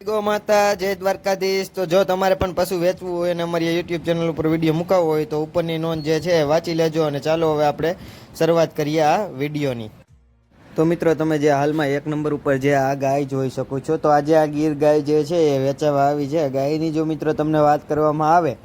Go માતા, જય દ્વારકાધીશ. તો જો તમારે પણ પશુ વેચવું હોય અને અમારી યુટ્યુબ ચેનલ ઉપર વીડિયો મુકાવવો હોય તો ઉપરની નોંધ જે છે વાંચી લેજો અને ચાલો હવે આપણે શરૂઆત કરીએ આ વિડીયોની તો મિત્રો, તમે જે હાલમાં એક નંબર ઉપર જે આ ગાય જોઈ શકો છો, તો આજે આ ગીર ગાય જે છે એ વેચાવા આવી છે. ગાયની જો મિત્રો તમને વાત કરવામાં આવે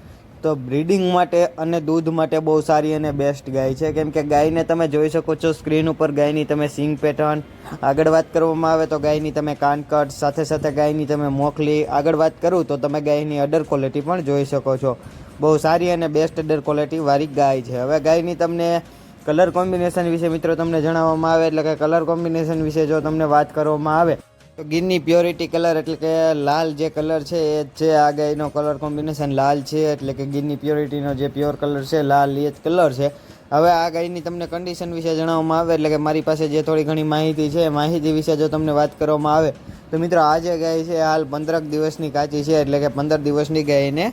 તો બ્રીડિંગ માટે અને દૂધ માટે બહુ સારી અને બેસ્ટ ગાય છે. કેમ કે ગાયને તમે જોઈ શકો છો સ્ક્રીન ઉપર ગાયની તમે સિંગ પેટર્ન. આગળ વાત કરવામાં આવે તો ગાયની તમે કાનકટ, સાથે સાથે ગાયની તમે મોખલી. આગળ વાત કરું તો તમે ગાયની અડર ક્વોલિટી પણ જોઈ શકો છો. બહુ સારી અને બેસ્ટ અડર ક્વોલિટી વાળી ગાય છે. હવે ગાયની તમને કલર કોમ્બિનેશન વિશે મિત્રો તમને જણાવવામાં આવે, એટલે કે કલર કોમ્બિનેશન વિશે જો તમને વાત કરવામાં આવે તો ગીરની પ્યોરિટી કલર એટલે કે લાલ જે કલર છે, એ જ છે આ ગાયનો કલર કોમ્બિનેશન લાલ છે એટલે કે ગીરની પ્યોરિટીનો જે પ્યોર કલર છે, લાલ એ જ કલર છે. હવે આ ગાયની તમને કન્ડિશન વિશે જણાવવામાં આવે એટલે કે મારી પાસે જે થોડી ઘણી માહિતી છે માહિતી વિશે જો તમને વાત કરવામાં આવે, તો મિત્રો આ જે ગાય છે હાલ પંદરક દિવસની કાચી છે, એટલે કે પંદર દિવસની ગાયને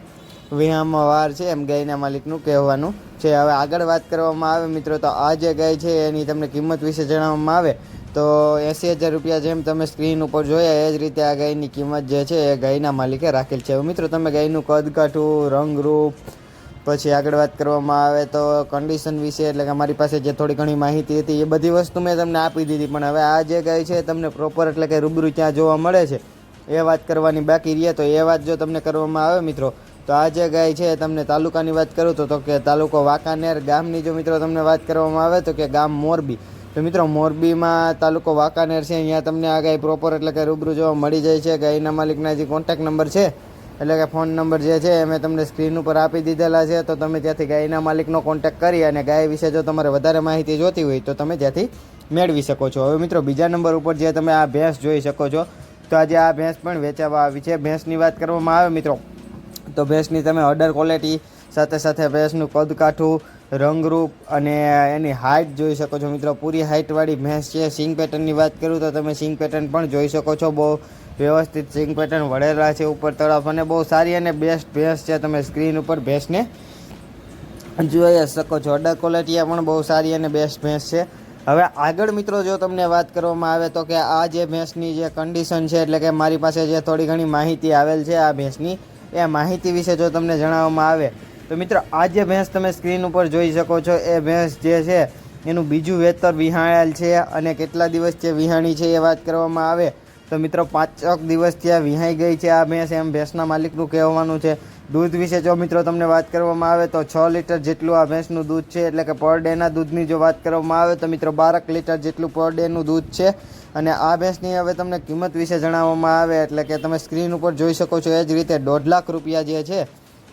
વિહામાં વાર છે, એમ ગાયના માલિકનું કહેવાનું છે. હવે આગળ વાત કરવામાં આવે મિત્રો, તો આ જે ગાય છે, એની તમને કિંમત વિશે જણાવવામાં આવે. તો એંસી હજાર રૂપિયા જેમ તમે સ્ક્રીન ઉપર જોયા, એ જ રીતે આ ગાયની કિંમત જે છે, એ ગાયના માલિકે રાખેલ છે. મિત્રો, તમે ગાયનું કદ કાઠું રંગરૂપ પછી આગળ વાત કરવામાં આવે તો કન્ડિશન વિશે, એટલે કે મારી પાસે જે થોડી ઘણી માહિતી હતી, એ બધી વસ્તુ મેં તમને આપી દીધી. પણ હવે આ જે ગાય છે તમને પ્રોપર એટલે કે રૂબરૂ ત્યાં જોવા મળે છે. એ વાત કરવાની બાકી રહે તો એ વાત જો તમને કરવામાં આવે મિત્રો, તો આ જે ગાય છે તમને તાલુકાની વાત કરું તો કે તાલુકો વાંકાનેર ગામની જો મિત્રો તમને વાત કરવામાં આવે તો કે ગામ મોરબી. તો મિત્રો, મોરબીમાં તાલુકો વાંકાનેર છે. અહીંયા તમને આ ગાય પ્રોપર એટલે કે રૂબરૂ જોવા મળી જાય છે. ગાયના માલિકના જે કોન્ટેક્ટ નંબર છે, એટલે કે ફોન નંબર જે છે મેં તમને સ્ક્રીન ઉપર આપી દીધેલા છે. તો તમે ત્યાંથી ગાયના માલિકનો કોન્ટેક્ટ કરી અને ગાય વિશે જો તમારે વધારે માહિતી જોતી હોય, તો તમે ત્યાંથી મેળવી શકો છો. હવે મિત્રો, બીજા નંબર ઉપર જે તમે આ ભેંસ જોઈ શકો છો, તો આજે આ ભેંસ પણ વેચાવા આવી છે. ભેંસની વાત કરવામાં આવે મિત્રો, તો ભેંસની તમે અડર ક્વોલિટી સાથે સાથે ભેંસનું કદ કાઠું રંગરૂપ અને એની હાઇટ જોઈ શકો છો મિત્રો. પૂરી હાઇટવાળી ભેંસ છે. સિંગ પેટર્નની વાત કરું તો તમે સિંગ પેટર્ન પણ જોઈ શકો છો. બહુ વ્યવસ્થિત સિંગ પેટર્ન વળેલા છે ઉપર તરફ અને બહુ સારી અને બેસ્ટ ભેંસ છે. તમે સ્ક્રીન ઉપર ભેંસને જોઈ શકો છો. અડર ક્વોલિટી પણ બહુ સારી અને બેસ્ટ ભેંસ છે. હવે આગળ મિત્રો જો તમને વાત કરવામાં આવે તો કે આ જે ભેંસની જે કન્ડિશન છે, એટલે કે મારી પાસે જે થોડી ઘણી માહિતી આવેલ છે આ ભેંસની એ માહિતી વિશે જો તમને જણાવવામાં આવે તો મિત્રો, આ જે ભેંસ તમે સ્ક્રીન ઉપર જોઈ શકો છો, એ ભેંસ જે છે, એનું બીજું વેતર વિહાણેલ છે અને કેટલા દિવસ જે વિહાણી છે એ વાત કરવામાં આવે. તો મિત્રો, પાંચક દિવસ ત્યાં વિહાઈ ગઈ છે આ ભેંસ, એમ ભેંસના માલિકનું કહેવાનું છે. દૂધ વિશે જો મિત્રો તમને વાત કરવામાં આવે તો છ લીટર જેટલું આ ભેંસનું દૂધ છે, એટલે કે પર ડેના દૂધની જો વાત કરવામાં આવે તો મિત્રો, બારક લીટર જેટલું પર ડેનું દૂધ છે. અને આ ભેંસની હવે તમને કિંમત વિશે જણાવવામાં આવે, એટલે કે તમે સ્ક્રીન ઉપર જોઈ શકો છો, એ જ રીતે દોઢ લાખ રૂપિયા જે છે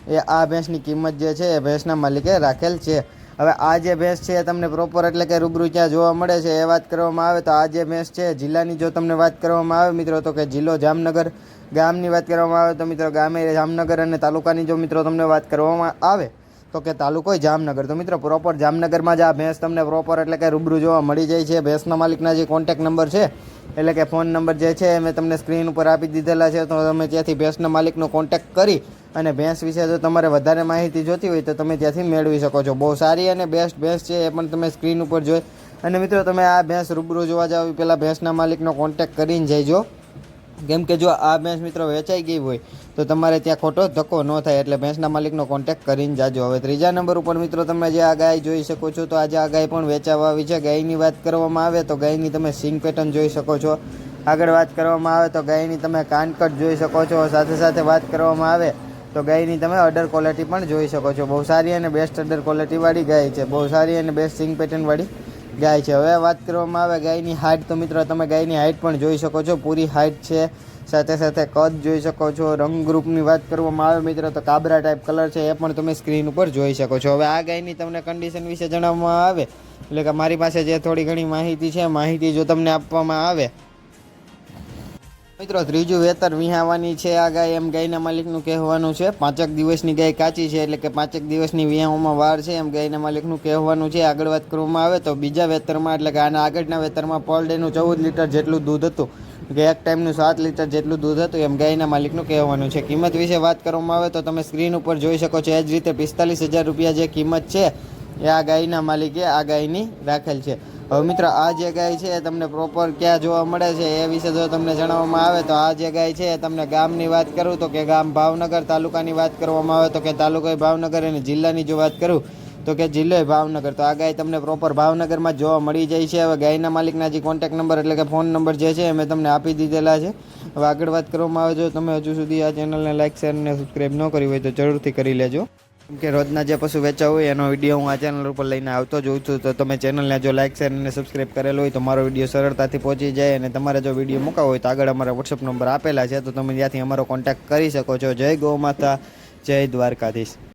એ આ ભેંસની કિંમત જે છે એ ભેંસના માલિકે રાખેલ છે. હવે આ જે ભેંસ છે તમને પ્રોપર એટલે કે રૂબરૂ ત્યાં જોવા મળે છે એ વાત કરવામાં આવે તો આ જે ભેંસ છે જિલ્લાની જો તમને વાત કરવામાં આવે મિત્રો તો કે જિલ્લો જામનગર ગામની વાત કરવામાં આવે તો મિત્રો ગામે જામનગર અને તાલુકાની જો મિત્રો તમને વાત કરવામાં આવે તો કે તાલુકો જામનગર. તો મિત્રો પ્રોપર જામનગરમાં જ આ ભેંસ તમને પ્રોપર એટલે કે રૂબરૂ જોવા મળી જાય છે. ભેંસના માલિકના જે કોન્ટેક્ટ નંબર છે એટલે કે ફોન નંબર જે છે મેં તમને સ્ક્રીન ઉપર આપી દીધેલા છે. તો તમે ત્યાંથી ભેંસના માલિકનો કોન્ટેક્ટ કરી અને ભેંસ વિશે જો તમારે વધારે માહિતી જોતી હોય તો તમે ત્યાંથી મેળવી શકો છો. બહુ સારી અને બેસ્ટ ભેંસ છે એ પણ તમે સ્ક્રીન ઉપર જોઈ. અને મિત્રો, તમે આ ભેંસ રૂબરૂ જોવા જાવ પહેલાં ભેંસના માલિકનો કોન્ટેક્ટ કરીને જઈજો કેમ કે જો આ ભેંસ મિત્રો વેચાઈ ગઈ હોય, તો તમારે ત્યાં ખોટો ધક્કો ન થાય એટલે ભેંસના માલિકનો કોન્ટેક્ટ કરીને જાજો. હવે ત્રીજા નંબર ઉપર મિત્રો, તમે જે આ ગાય જોઈ શકો છો, તો આજે આ ગાય પણ વેચાવા આવી છે. ગાયની વાત કરવામાં આવે તો ગાયની તમે સિંગ પેટર્ન જોઈ શકો છો. આગળ વાત કરવામાં આવે તો ગાયની તમે કાનકટ જોઈ શકો છો. સાથે સાથે વાત કરવામાં આવે તો ગાયની તમે અડર ક્વોલિટી પણ જોઈ શકો છો. બહુ સારી અને બેસ્ટ અડર ક્વોલિટીવાળી ગાય છે. બહુ સારી અને બેસ્ટ સિંગ પેટર્નવાળી ગાય છે. હવે વાત કરવામાં આવે ગાયની હાઇટ તો મિત્રો તમે ગાયની હાઇટ પણ જોઈ શકો છો. પૂરી હાઇટ છે. સાથે સાથે કદ જોઈ શકો છો. રંગ ગ્રુપની વાત કરવામાં આવે મિત્રો, તો કાબરા ટાઈપ કલર છે. એ પણ તમે સ્ક્રીન ઉપર જોઈ શકો છો. હવે આ ગાયની તમને કન્ડિશન વિશે જણાવવામાં આવે, એટલે કે મારી પાસે જે થોડી ઘણી માહિતી છે, માહિતી જો તમને આપવામાં આવે મિત્રો, ત્રીજું વેતર વિહાવાની છે આ ગાય. એમ ગાયના માલિકનું કહેવાનું છે. પાંચક દિવસની ગાય કાચી છે એટલે કે પાંચક દિવસની વિહાવામાં વાર છે. એમ ગાયના માલિકનું કહેવાનું છે. આગળ વાત કરવામાં આવે તો બીજા વેતરમાં, એટલે કે આના આગળના વેતરમાં પર ડેનું ચૌદ લીટર જેટલું દૂધ હતું. કે એક ટાઈમનું સાત લીટર જેટલું દૂધ હતું. એમ ગાયના માલિકનું કહેવાનું છે. કિંમત વિશે વાત કરવામાં આવે તો તમે સ્ક્રીન ઉપર જોઈ શકો છો. એ જ રીતે પિસ્તાલીસ હજાર રૂપિયા જે કિંમત છે, એ આ ગાયના માલિકે આ ગાયની રાખેલ છે. હવે મિત્ર, આ જે છે તમને પ્રોપર ક્યાં જોવા મળે છે એ વિશે જો તમને જણાવવામાં આવે, તો આ જે છે તમને ગામની વાત કરું તો કે ગામ ભાવનગર તાલુકાની વાત કરવામાં આવે, તો કે તાલુકો ભાવનગર અને જિલ્લાની જો વાત કરું, તો કે જિલ્લો ભાવનગર. તો આ ગાય તમને પ્રોપર ભાવનગરમાં જોવા મળી જાય છે. હવે ગાયના માલિકના જે કોન્ટેક્ટ નંબર એટલે કે ફોન નંબર જે છે એ મેં તમને આપી દીધેલા છે. હવે આગળ વાત કરવામાં આવે, જો તમે હજુ સુધી આ ચેનલને લાઇક શેર અને સબસ્ક્રાઈબ ન કરી હોય તો જરૂરથી કરી લેજો. કે રોજના જે પશુ વેચાવ હોય એનો વીડિયો હું આ ચેનલ ઉપર લઈને આવતો જ હોઉં છું, તો તમે ચેનલને જો લાઇક શેર અને સબસ્ક્રાઈબ કરેલો હોય તો મારો વીડિયો સરળતાથી પહોંચી જાય અને તમારે જો વીડિયો મૂકાવો હોય તો આગળ અમારા વોટ્સઅપ નંબર આપેલા છે, તો તમે ત્યાંથી અમારો કોન્ટેક્ટ કરી શકો છો. જય ગૌ માતા, જય દ્વારકાધીશ.